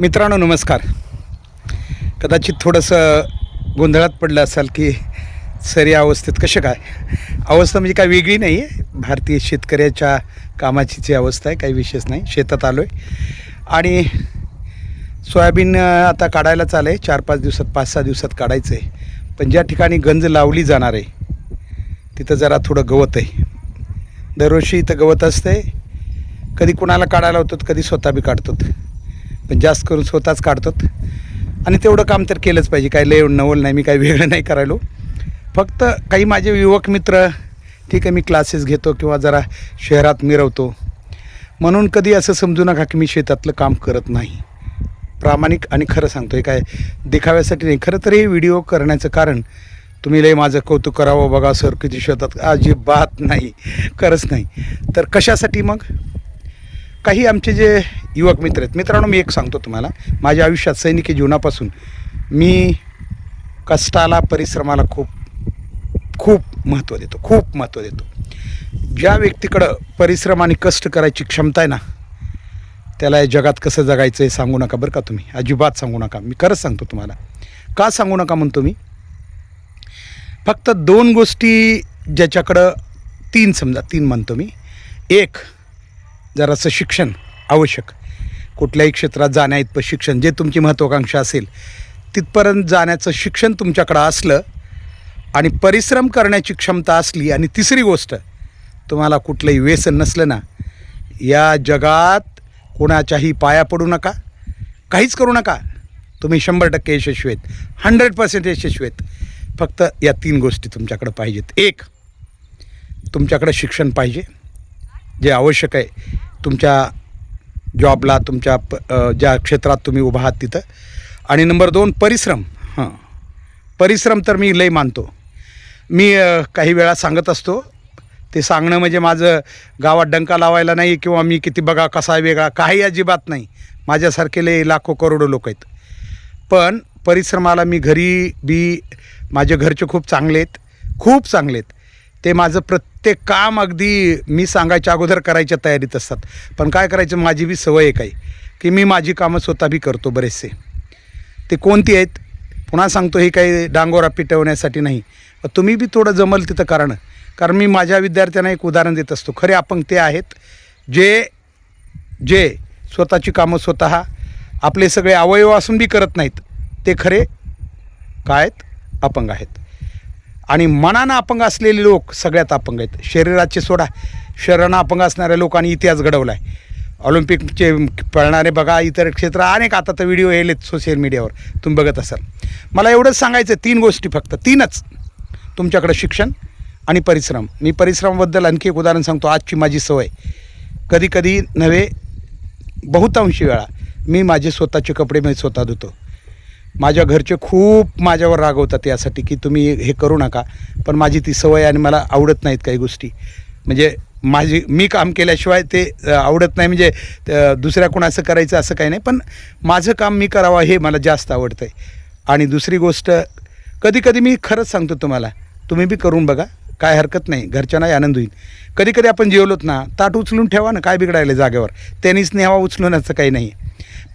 मित्रांनो नमस्कार. कदाचित थोडंसं गोंधळात पडलं असाल की सर या अवस्थेत कसं काय? अवस्था म्हणजे काय वेगळी नाही आहे. भारतीय शेतकऱ्याच्या कामाची जी अवस्था आहे काही विशेष नाही. शेतात आलो आहे आणि सोयाबीन आता काढायला चाललं आहे चार पाच दिवसात पाच सहा दिवसात काढायचं आहे पण ज्या ठिकाणी गंज लावली जाणार आहे तिथं जरा थोडं गवत आहे. दरवर्षी इथं गवत असते कधी कुणाला काढायला होतो कधी स्वतः बी काढतो पण जास्त करून स्वतःच काढतो आणि तेवढं काम तर केलंच पाहिजे. काय लय नवल नाही मी काही वेगळं नाही करायलो. फक्त काही माझे युवक मित्र ठीक आहे मी क्लासेस घेतो किंवा जरा शहरात मिरवतो. म्हणून कधी असं समजू नका की मी शेतातलं काम करत नाही. प्रामाणिक आणि खरं सांगतो हे काय देखाव्यासाठी नाही. खरं तर हे व्हिडिओ करण्याचं कारण तुम्ही लय माझं कौतुक करावं बघा सर किती शेतात अजिबात नाही खरंच नाही. तर कशासाठी मग? काही आमचे जे युवक मित्र आहेत मित्रांनो मी एक सांगतो तुम्हाला. माझ्या आयुष्यात सैनिकी जीवनापासून मी कष्टाला परिश्रमाला खूप खूप महत्त्व देतो खूप महत्त्व देतो. ज्या व्यक्तीकडं परिश्रम आणि कष्ट करायची क्षमता आहे ना त्याला या जगात कसं जगायचं हे सांगू नका बरं का तुम्ही. अजिबात सांगू नका. मी खरंच सांगतो तुम्हाला. का सांगू नका म्हणतो मी? फक्त दोन गोष्टी ज्याच्याकडं तीन समजा तीन म्हणतो मी. एक जरासं शिक्षण आवश्यक. कुठल्याही क्षेत्रात जाण्याइतपत शिक्षण जे तुमची महत्त्वाकांक्षा असेल तिथपर्यंत जाण्याचं शिक्षण तुमच्याकडं असलं आणि परिश्रम करण्याची क्षमता असली आणि तिसरी गोष्ट तुम्हाला कुठलंही व्यसन नसलं ना या जगात कोणाच्याही पाया पडू नका. काहीच करू नका. तुम्ही शंभर टक्के यशस्वी आहेत. हंड्रेड पर्सेंट यशस्वी आहेत. फक्त या तीन गोष्टी तुमच्याकडं पाहिजेत. एक तुमच्याकडं शिक्षण पाहिजे. जे आवश्यक आहे तुमच्या जॉबला तुमच्या प ज्या क्षेत्रात तुम्ही उभा आहात तिथं. आणि नंबर दोन परिश्रम. हां. परिश्रम तर मी लय मानतो. मी काही वेळा सांगत असतो ते सांगणं म्हणजे माझं गावात डंका लावायला नाही किंवा मी किती बघा कसा आहे वेगळा काही अजिबात नाही. माझ्यासारखे लय लाखो करोडो लोक आहेत. पण परिश्रमाला मी घरी बी माझे घरचे खूप चांगले आहेत. खूप चांगले आहेत. ते माझं ते काम अगदी मी सांगायच्या अगोदर करायच्या तयारीत असतात. पण काय करायचं माझी बी सवय आहे काही की मी माझी कामं स्वतः बी करतो बरेचसे. ते कोणती आहेत पुन्हा सांगतो हे काही डांगोरा पिटवण्यासाठी नाही. तुम्ही बी थोडं जमल तिथं कारण कारण मी माझ्या विद्यार्थ्यांना एक उदाहरण देत असतो. खरे अपंग ते आहेत जे जे स्वतःची कामं स्वतः आपले सगळे अवयव असून बी करत नाहीत ते खरे काय आहेत अपंग आहेत. आणि मनानं अपंग असलेले लोक सगळ्यात अपंग आहेत. शरीराचे सोडा. शरीरानं अपंग असणाऱ्या लोकांनी इतिहास घडवला आहे ऑलिम्पिकचे पळणारे बघा इतर क्षेत्र अनेक आता तर व्हिडिओ येलेत सोशल मीडियावर तुम्ही बघत असाल. मला एवढंच सांगायचं तीन गोष्टी फक्त. तीनच. तुमच्याकडं शिक्षण आणि परिश्रम. मी परिश्रमाबद्दल आणखी एक उदाहरण सांगतो. आजची माझी सवय. कधी कधी नव्हे बहुतांशी वेळा मी माझे स्वतःचे कपडे मी स्वतः धुतो. माझ्या घरचे खूप माझ्यावर रागवतात यासाठी की तुम्ही हे करू नका. पण माझी ती सवय आणि मला आवडत नाहीत काही गोष्टी. म्हणजे माझी मी काम केल्याशिवाय ते आवडत नाही. म्हणजे दुसऱ्या दुसऱ्या कोणाचं करायचं असं काही नाही. पण माझं काम मी करावं हे मला जास्त आवडतं आहे आणि दुसरी गोष्ट कधी कधी मी खरंच सांगतो तुम्हाला तुम्ही बी करून बघा. काय हरकत नाही. घरच्यांनाही आनंद होईल. कधी कधी आपण जेवलोत ना ताट उचलून ठेवा ना काय बिघडायला जागेवर. त्यांनीच न्यावा उचलून असं काही नाही.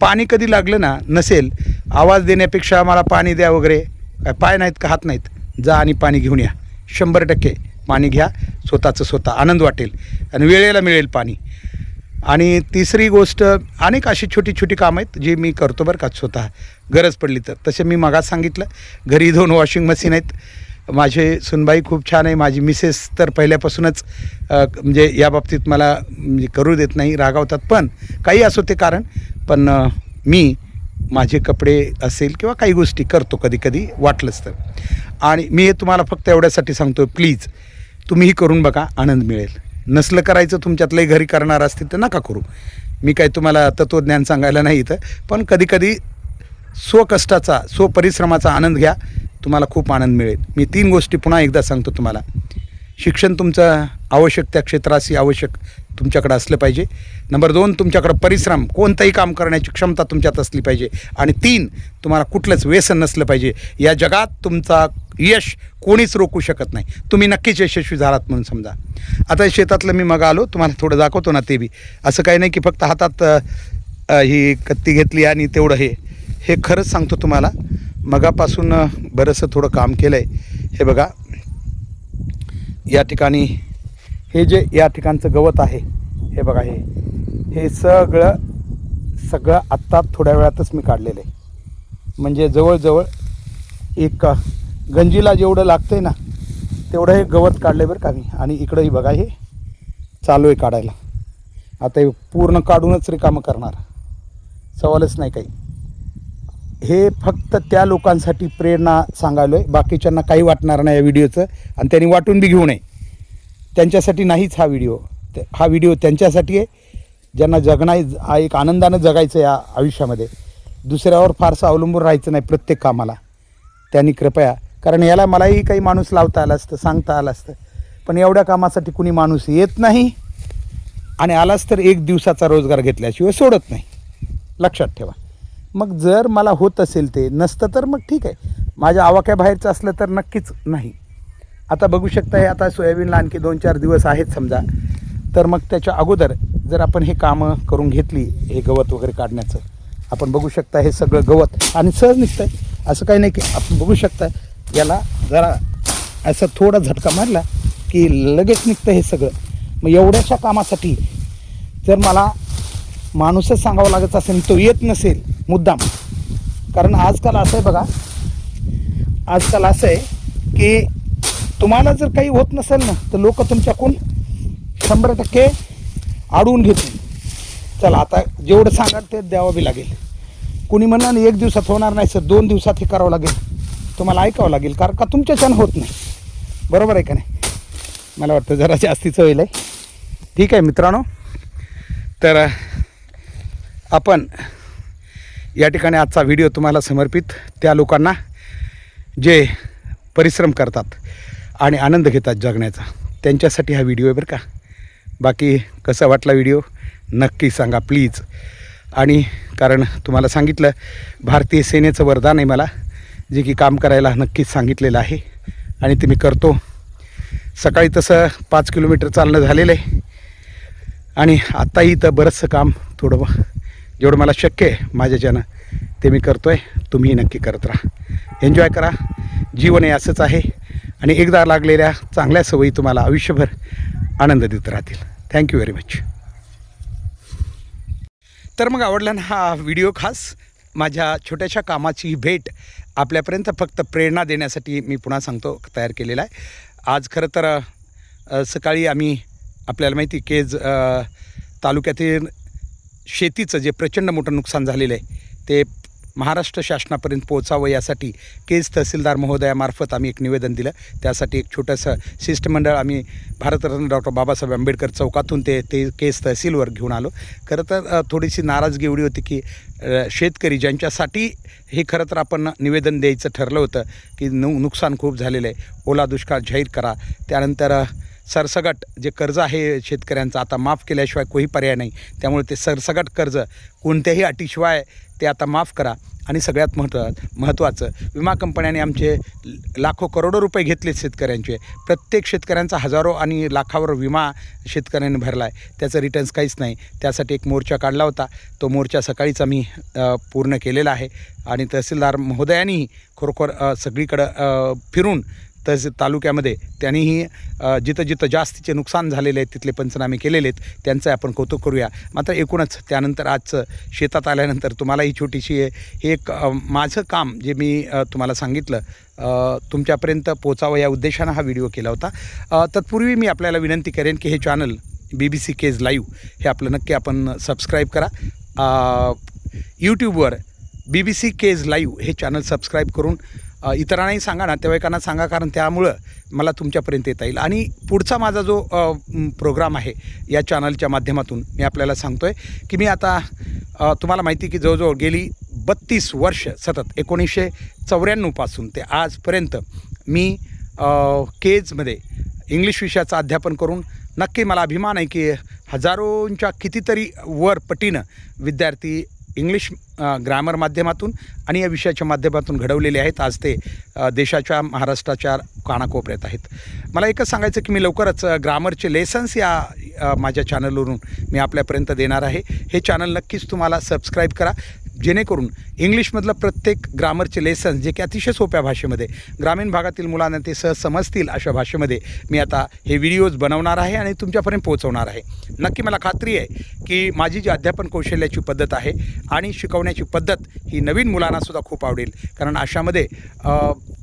पाणी कधी लागलं ना नसेल. आवाज देण्यापेक्षा मला पाणी द्या वगैरे. काय पाय नाहीत का हात नाहीत? जा आणि पाणी घेऊन या. शंभर टक्के पाणी घ्या. स्वतःचं स्वतः आनंद वाटेल आणि वेळेला मिळेल पाणी. आणि तिसरी गोष्ट अनेक अशी छोटी छोटी कामं आहेत जी मी करतो बरं का स्वतः. गरज पडली तर. तसे मी मागास सांगितलं. घरी दोन वॉशिंग मशीन आहेत. माझे सुनबाई खूप छान आहे. माझी मिसेस तर पहिल्यापासूनच म्हणजे या बाबतीत मला म्हणजे करू देत नाही रागावतात. पण काही असो ते कारण पण मी माझे कपडे असेल किंवा काही गोष्टी करतो कधी कधी वाटलंच तर. आणि मी हे तुम्हाला फक्त एवढ्यासाठी सांगतो प्लीज तुम्हीही करून बघा आनंद मिळेल. नसलं करायचं तुमच्यातलंही घरी करणार असतील तर नका करू. मी काय तुम्हाला तत्त्वज्ञान सांगायला नाही इथं पण कधीकधी स्वकष्टाचा स्वपरिश्रमाचा आनंद घ्या तुम्हाला खूप आनंद मिळेल. मी तीन गोष्टी पुन्हा एकदा सांगतो तुम्हाला. शिक्षण तुमचं आवश्यक त्या क्षेत्राशी आवश्यक तुमच्याकडं असलं पाहिजे. नंबर दोन तुमच्याकडं परिश्रम कोणतंही काम करण्याची क्षमता तुमच्यात असली पाहिजे. आणि तीन तुम्हाला कुठलंच व्यसन नसलं पाहिजे. या जगात तुमचा यश कोणीच रोखू शकत नाही. तुम्ही नक्कीच यशस्वी झालात म्हणून समजा. आता शेतातलं मी मग आलो तुम्हाला थोडं दाखवतो ना ते बी. असं काही नाही की फक्त हातात ही कत्ती घेतली आणि तेवढं हे. हे खरंच सांगतो तुम्हाला. मगापासून बरंचसं थोडं काम केलं आहे हे बघा. या ठिकाणी हे जे या ठिकाणचं गवत आहे हे बघा हे. हे सगळं सगळं आत्ता थोड्या वेळातच मी काढलेलं आहे. म्हणजे जवळजवळ एक गंजीला जेवढं लागतं आहे ना तेवढं हे गवत काढलं बरं का मी. आणि इकडंही बघा हे चालू आहे काढायला. आता हे पूर्ण काढूनच रिकामं करणार. सवालच नाही काही. हे फक्त त्या लोकांसाठी प्रेरणा सांगायलो आहे बाकीच्यांना काही वाटणार नाही या व्हिडिओचं. आणि त्यांनी वाटून बी घेऊ नये. त्यांच्यासाठी नाहीच हा व्हिडिओ. ते- हा व्हिडिओ त्यांच्यासाठी आहे. ज्यांना जगणं आ- एक आनंदानं जगायचं या आयुष्यामध्ये. दुसऱ्यावर फारसं अवलंबून राहायचं नाही प्रत्येक कामाला. त्यांनी कृपया कारण याला मलाही काही माणूस लावता आला असतं सांगता आलं असतं. पण एवढ्या कामासाठी कुणी माणूस येत नाही आणि आलाच तर एक दिवसाचा रोजगार घेतल्याशिवाय सोडत नाही. लक्षात ठेवा. मग जर मला होत असेल ते नसतं तर मग ठीक आहे. माझ्या आवाक्याबाहेरचं असलं तर नक्कीच नाही. आता बघू शकता हे आता सोयाबीनला आणखी दोन चार दिवस आहेत समजा. तर मग त्याच्या अगोदर जर आपण हे कामं करून घेतली हे गवत वगैरे काढण्याचं आपण बघू शकता हे सगळं गवत आणि सहज निघतंय. असं काही नाही की आपण बघू शकता याला जरा असं थोडा झटका मारला की लगेच निघतं हे सगळं. मग एवढ्याशा कामासाठी जर मला माणूसच सांगावं लागत असेल तो येत नसेल मुद्दाम. कारण आजकाल असं आहे बघा आजकाल असं आहे की तुम्हाला जर काही होत नसेल ना तर लोक तुमच्याकडून शंभर टक्के अडवून घेतील. चला आता जेवढं सांगाल ते द्यावं बी लागेल. कुणी म्हणणार एक दिवसात होणार नाही सर दोन दिवसात हे करावं लागेल. तुम्हाला ऐकावं लागेल कारण का तुमच्याच्यानं होत नाही. बरोबर आहे का नाही? मला वाटतं जरा जास्तीचं होईल आहे ठीक आहे मित्रांनो. तर आपण या ठिकाणी आजचा व्हिडिओ तुम्हाला समर्पित. त्या लोकांना जे परिश्रम करतात आणि आनंद घेतात जगण्याचा. त्यांच्यासाठी हा व्हिडिओ आहे बरं का. बाकी कसा वाटला व्हिडिओ नक्की सांगा प्लीज आणि कारण तुम्हाला सांगितलं भारतीय सेनेचं वरदान आहे मला जे की काम करायला नक्कीच सांगितलेलं आहे. आणि ते मी करतो. सकाळी तसं पाच किलोमीटर चालणं झालेलं आहे. आणि आत्ताही इथं बरंचसं काम थोडं जेवढं मला शक्य आहे माझ्याच्यानं ते मी करतो आहे तुम्हीही नक्की करत राहा. एन्जॉय करा. जीवन हे असंच आहे. आणि एकदा लागलेल्या चांगल्या सवयी तुम्हाला आयुष्यभर आनंद देत राहतील थँक्यू व्हेरी मच तर मग आवडला ना हा व्हिडिओ खास माझ्या छोट्याशा कामाची भेट आपल्यापर्यंत फक्त प्रेरणा देण्यासाठी मी पुन्हा सांगतो तयार केलेला आहे. आज खरं तर सकाळी आम्ही आपल्याला माहिती केज तालुक्यातील शेतीचं जे प्रचंड मोठं नुकसान झालेलं आहे ते महाराष्ट्र शासनापर्यंत पोहोचावं यासाठी केज तहसीलदार महोदयामार्फत आम्ही एक निवेदन दिलं. त्यासाठी एक छोटंसं शिष्टमंडळ आम्ही भारतरत्न डॉक्टर बाबासाहेब आंबेडकर चौकातून ते ते केज तहसीलवर घेऊन आलो. खरं तर थोडीशी नाराजगी एवढी होती की शेतकरी ज्यांच्यासाठी हे खरं तर आपण निवेदन द्यायचं ठरलं होतं की नु नुकसान खूप झालेलं आहे. ओला दुष्काळ जाहीर करा. त्यानंतर सरसगट जे कर्ज आहे शेतकऱ्यांचं आता माफ केल्याशिवाय कोही पर्याय नाही. त्यामुळे ते सरसगट कर्ज कोणत्याही अटीशिवाय ते आता माफ करा. आणि सगळ्यात महत्त्व महत्त्वाचं विमा कंपन्यांनी आमचे लाखो करोडो रुपये घेतले शेतकऱ्यांचे. प्रत्येक शेतकऱ्यांचा हजारो आणि लाखावर विमा शेतकऱ्यांनी भरला आहे त्याचं रिटर्न्स काहीच नाही. त्यासाठी एक मोर्चा काढला होता. तो मोर्चा सकाळीच आम्ही पूर्ण केलेला आहे. आणि तहसीलदार महोदयांनीही खरोखर सगळीकडं फिरून तसे तालुक्यामध्ये त्यांनीही जिथं जिथं जास्तीचे नुकसान झालेले आहेत तिथले पंचनामे केलेले आहेत त्यांचं आपण कौतुक करूया. मात्र एकूणच त्यानंतर आजचं शेतात आल्यानंतर तुम्हाला ही छोटीशी हे एक माझं काम जे मी तुम्हाला सांगितलं तुमच्यापर्यंत पोचावं या उद्देशानं हा व्हिडिओ केला होता. तत्पूर्वी मी आपल्याला विनंती करेन की हे channel B B C Kej live हे आपलं नक्की आपण सबस्क्राईब करा. यूट्यूबवर B B C Kej live हे चॅनल सबस्क्राईब करून इतरांनाही सांगा नातेवाईकांना सांगा कारण त्यामुळं मला तुमच्यापर्यंत येता येईल. आणि पुढचा माझा जो प्रोग्राम आहे या चॅनलच्या माध्यमातून मी आपल्याला सांगतो आहे की मी आता तुम्हाला माहिती की जवळजवळ गेली बत्तीस वर्ष सतत एकोणीसशे चौऱ्याण्णवपासून ते आजपर्यंत मी केजमध्ये इंग्लिश विषयाचं अध्यापन करून नक्की मला अभिमान आहे की हजारोंच्या कितीतरी वर पटीनं विद्यार्थी इंग्लिश ग्रॅमर ग्रामर माध्यमातून आणि या विषयाच्या माध्यमातून घडवलेले आहेत. आज ते देशाच्या महाराष्ट्राच्या कानाकोपऱ्यात आहेत. मला एकच सांगायचं की मी लवकरच ग्रामरचे लेसन्स या माझ्या चॅनलवरून मी आपल्यापर्यंत देणार आहे. हे चॅनल नक्कीच तुम्हाला सबस्क्राईब करा. जेणेकरून इंग्लिशमधलं प्रत्येक ग्रामरचे लेसन जे की अतिशय सोप्या भाषेमध्ये ग्रामीण भागातील मुलांना ते सहज समजतील अशा भाषेमध्ये मी आता हे व्हिडिओज बनवणार आहे आणि तुमच्यापर्यंत पोहोचवणार आहे. नक्की मला खात्री आहे की माझी जी अध्यापन कौशल्याची पद्धत आहे आणि शिकवण्याची पद्धत ही नवीन मुलांनासुद्धा खूप आवडेल. कारण अशामध्ये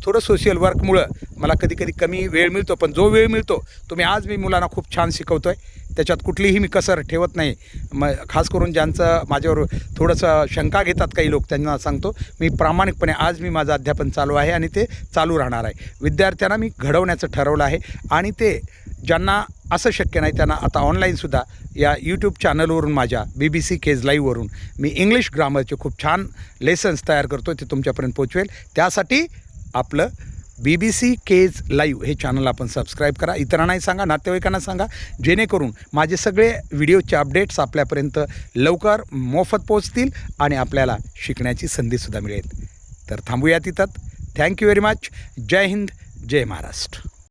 थोडं सोशल वर्कमुळं मला कधी कधी कमी वेळ मिळतो पण जो वेळ मिळतो तो मी आज मी मुलांना खूप छान शिकवतो आहे त्याच्यात कुठलीही मी कसर ठेवत नाही. म खास करून ज्यांचं माझ्यावर थोडंसं शंका घेतात काही लोक त्यांना सांगतो मी प्रामाणिकपणे आज मी माझं अध्यापन चालू आहे आणि ते चालू राहणार आहे. विद्यार्थ्यांना मी घडवण्याचं ठरवलं आहे आणि ते ज्यांना असं शक्य नाही त्यांना आता ऑनलाईनसुद्धा या यूट्यूब चॅनलवरून माझ्या बी बी सी केज लाईव्हवरून मी इंग्लिश ग्रामरचे खूप छान लेसन्स तयार करतो ते तुमच्यापर्यंत पोचवेल त्यासाठी आपलं B B C Kej live हे चॅनल आपण सबस्क्राईब करा. इतरांनाही सांगा नातेवाईकांना सांगा जेणेकरून माझे सगळे व्हिडिओचे अपडेट्स आपल्यापर्यंत लवकर मोफत पोचतील आणि आपल्याला शिकण्याची संधीसुद्धा मिळेल. तर थांबूया तिथं थँक्यू व्हेरी मच जय हिंद जय महाराष्ट्र.